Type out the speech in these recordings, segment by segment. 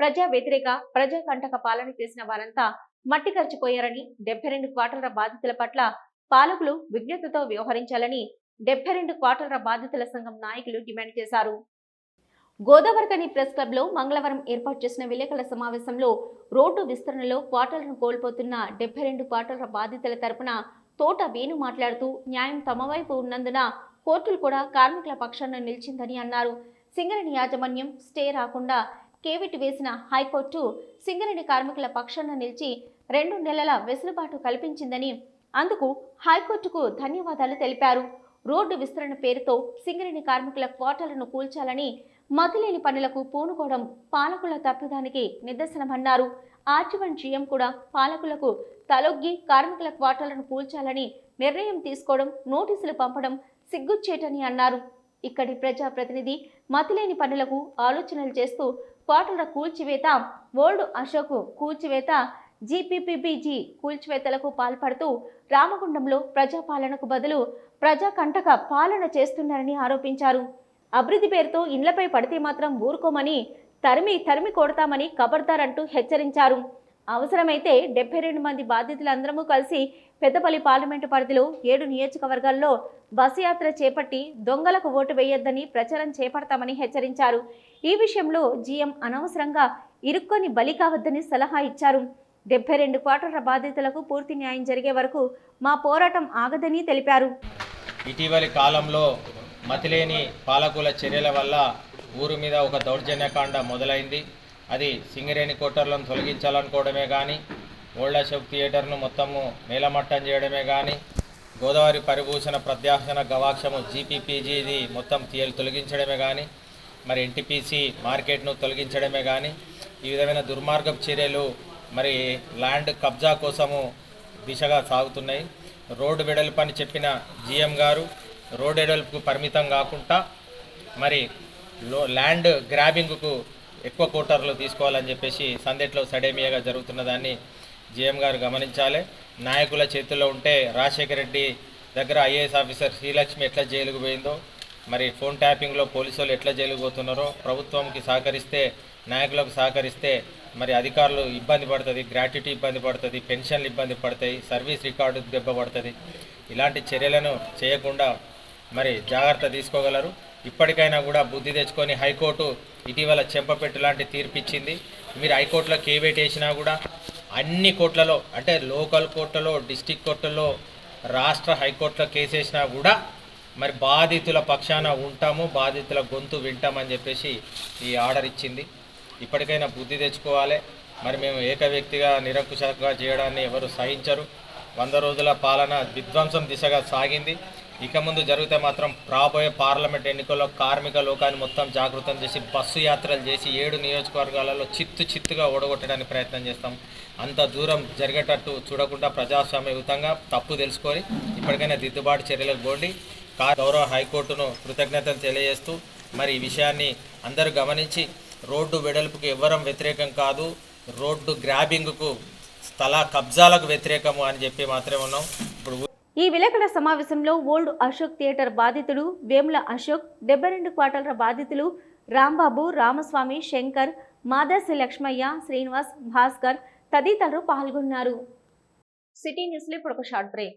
ప్రజా వ్యతిరేక ప్రజా కంటక పాలన చేసిన వారంతా మట్టి ఖర్చిపోయారని డెబ్బై రెండు క్వార్టర్ల బాధితుల పట్ల పాలకులు విజ్ఞతతో వ్యవహరించాలని డెబ్బై రెండు క్వార్టర్ల బాధితుల సంఘం నాయకులు డిమాండ్ చేశారు. గోదావరికని ప్రెస్ క్లబ్లో మంగళవారం ఏర్పాటు చేసిన విలేకరుల సమావేశంలో రోడ్డు విస్తరణలో క్వార్టర్లను కోల్పోతున్న డెబ్బై రెండు క్వార్టర్ల బాధితుల తరపున తోట వేణు మాట్లాడుతూ న్యాయం తమ వైపు ఉన్నందున కోర్టులు కూడా కార్మికుల పక్షాన నిలిచిందని అన్నారు. సింగరేణి యాజమాన్యం స్టే రాకుండా కేవిటి వేసిన హైకోర్టు సింగరేణి కార్మికుల పక్షాన నిలిచి రెండు నెలల వెసులుబాటు కల్పించిందని అందుకు హైకోర్టుకు ధన్యవాదాలు తెలిపారు. రోడ్డు విస్తరణ పేరుతో సింగరేణి కార్మికుల క్వార్టర్లను కూల్చాలని మతిలేని పనులకు పూనుకోవడం పాలకుల తప్పిదానికి నిదర్శనమన్నారు. ఆర్టీవన్ జీఎం కూడా పాలకులకు తలొగ్గి కార్మికుల క్వార్టర్లను కూల్చాలని నిర్ణయం తీసుకోవడం నోటీసులు పంపడం సిగ్గుచ్చేటని అన్నారు. ఇక్కడి ప్రజాప్రతినిధి మతిలేని పనులకు ఆలోచనలు చేస్తూ కోటల కూల్చివేత ఓల్డ్ అశోక్ కూల్చివేత జీపీపీబీజీ కూల్చివేతలకు పాల్పడుతూ రామగుండంలో ప్రజాపాలనకు బదులు ప్రజాకంటక పాలన చేస్తున్నారని ఆరోపించారు. అభివృద్ధి పేరుతో ఇండ్లపై పడితే మాత్రం ఊరుకోమని తరిమి తరిమి కొడతామని కబర్దారంటూ హెచ్చరించారు. అవసరమైతే డెబ్బై రెండు మంది బాధితులందరము కలిసి పెద్దపల్లి పార్లమెంటు పరిధిలో ఏడు నియోజకవర్గాల్లో బస్సు యాత్ర చేపట్టి దొంగలకు ఓటు వేయొద్దని ప్రచారం చేపడతామని హెచ్చరించారు. ఈ విషయంలో జీఎం అనవసరంగా ఇరుక్కొని బలి కావద్దని సలహా ఇచ్చారు. డెబ్బై రెండు క్వార్టర్ల బాధితులకు పూర్తి న్యాయం జరిగే వరకు మా పోరాటం ఆగదని తెలిపారు. ఇటీవలి కాలంలో మతిలేని పాలకుల చర్యల వల్ల ఊరు మీద ఒక దౌర్జన్యకాండ మొదలైంది. అది సింగరేణి కోటర్లను తొలగించాలనుకోవడమే కానీ ఓల్డ్ అశోక్ థియేటర్ను మొత్తము నేలమట్టం చేయడమే కానీ గోదావరి పరిభూషణ ప్రత్యాసన గవాక్షము జీపీపీజీది మొత్తం తీయలు తొలగించడమే కానీ మరి ఎన్టీపీసీ మార్కెట్ను తొలగించడమే కానీ ఈ విధమైన దుర్మార్గపు చర్యలు మరి ల్యాండ్ కబ్జా కోసము దిశగా సాగుతున్నాయి. రోడ్డు వెడల్పు అని చెప్పిన జిఎం గారు రోడ్ వెడల్పుకు పరిమితం కాకుండా మరి లో ల్యాండ్ గ్రాబింగ్కు ఎక్కువ కోటర్లు తీసుకోవాలని చెప్పేసి సందెట్లో సడేమియాగా జరుగుతున్న దాన్ని జిఎం గారు గమనించాలి. నాయకుల చేతుల్లో ఉంటే రాజశేఖర రెడ్డి దగ్గర ఐఏఎస్ ఆఫీసర్ శ్రీలక్ష్మి ఎట్లా జైలుకు పోయిందో మరి ఫోన్ ట్యాపింగ్లో పోలీసు ఎట్లా జైలుకు పోతున్నారో ప్రభుత్వంకి సహకరిస్తే నాయకులకు సహకరిస్తే మరి అధికారులు ఇబ్బంది పడుతుంది గ్రాట్యుటీ ఇబ్బంది పడుతుంది పెన్షన్లు ఇబ్బంది పడతాయి సర్వీస్ రికార్డు దెబ్బ పడుతుంది. ఇలాంటి చర్యలను చేయకుండా మరి జాగ్రత్త తీసుకోగలరు. ఇప్పటికైనా కూడా బుద్ధి తెచ్చుకొని హైకోర్టు ఇటీవల చెంపపెట్టు లాంటి తీర్పిచ్చింది. మీరు హైకోర్టులో కేవేట్ వేసినా కూడా అన్ని కోర్టులలో అంటే లోకల్ కోర్టులో డిస్టిక్ కోర్టులో రాష్ట్ర హైకోర్టులో కేసు వేసినా కూడా మరి బాధితుల పక్షాన ఉంటాము బాధితుల గొంతు వింటామని చెప్పేసి ఈ ఆర్డర్ ఇచ్చింది. ఇప్పటికైనా బుద్ధి తెచ్చుకోవాలి. మరి మేము ఏక వ్యక్తిగా చేయడాన్ని ఎవరు సహించరు. వంద రోజుల పాలన విధ్వంసం దిశగా సాగింది. ఇక ముందు జరిగితే మాత్రం రాబోయే పార్లమెంట్ ఎన్నికల్లో కార్మిక లోకాన్ని మొత్తం జాగృతం చేసి బస్సు యాత్రలు చేసి ఏడు నియోజకవర్గాలలో చిత్తు చిత్తుగా ఓడగొట్టడానికి ప్రయత్నం చేస్తాం. అంత దూరం జరిగేటట్టు చూడకుండా ప్రజాస్వామ్యయుతంగా తప్పు తెలుసుకొని ఇప్పటికైనా దిద్దుబాటు చర్యలకు పోండి. గౌరవ హైకోర్టును కృతజ్ఞతలు తెలియజేస్తూ మరి ఈ విషయాన్ని అందరూ గమనించి రోడ్డు వెడల్పుకు ఎవ్వరం వ్యతిరేకం కాదు రోడ్డు గ్రాబింగ్కు స్థల కబ్జాలకు వ్యతిరేకము అని చెప్పి మాత్రమే ఉన్నాం. ఇప్పుడు ఈ విలేకరుల సమావేశంలో ఓల్డ్ అశోక్ థియేటర్ బాధితుడు వేముల అశోక్ డెబ్బై రెండు క్వార్టర్ల బాధితులు రాంబాబు రామస్వామి శంకర్ మాదాసి లక్ష్మయ్య శ్రీనివాస్ భాస్కర్ తదితరులు పాల్గొన్నారు. సిటీ న్యూస్లో ఇప్పుడు ఒక షార్ట్ బ్రేక్.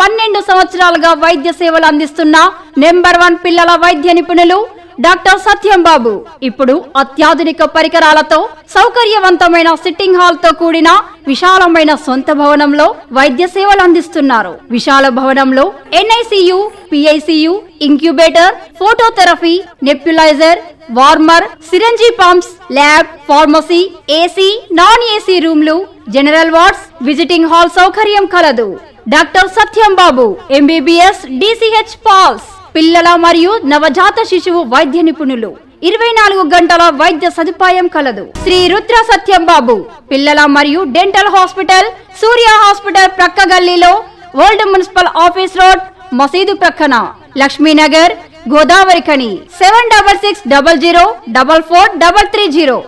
పన్నెండు సంవత్సరాలుగా వైద్య సేవలు అందిస్తున్న నెంబర్ వన్ పిల్లల వైద్య నిపుణులు డాక్టర్ సత్యం బాబు. ఇప్పుడు అత్యాధునిక పరికరాలతో సౌకర్యవంతమైన సిట్టింగ్ హాల్తో కూడిన విశాలమైన సొంత భవనంలో వైద్య సేవలు అందిస్తున్నారు. విశాల భవనంలో NICU PICU incubator phototherapy nebulizer warmer syringe pumps lab pharmacy AC non AC రూమ్లు జనరల్ వార్డ్స్ విజిటింగ్ హాల్ సౌకర్యం కలదు. Doctor Satyam Babu MBBS DCH PALS పిల్లల మరియు నవజాత శిశువు వైద్య నిపుణులు. ఇరవై నాలుగు గంటల వైద్య సదుపాయం కలదు. శ్రీ రుద్ర సత్యం బాబు పిల్లల మరియు డెంటల్ హాస్పిటల్ సూర్య హాస్పిటల్ ప్రక్క గల్లీలో ఓల్డ్ మున్సిపల్ ఆఫీస్ రోడ్ మసీదు ప్రక్కన. Lakshminagar Godavarikhani seven double six double zero double four double three zero.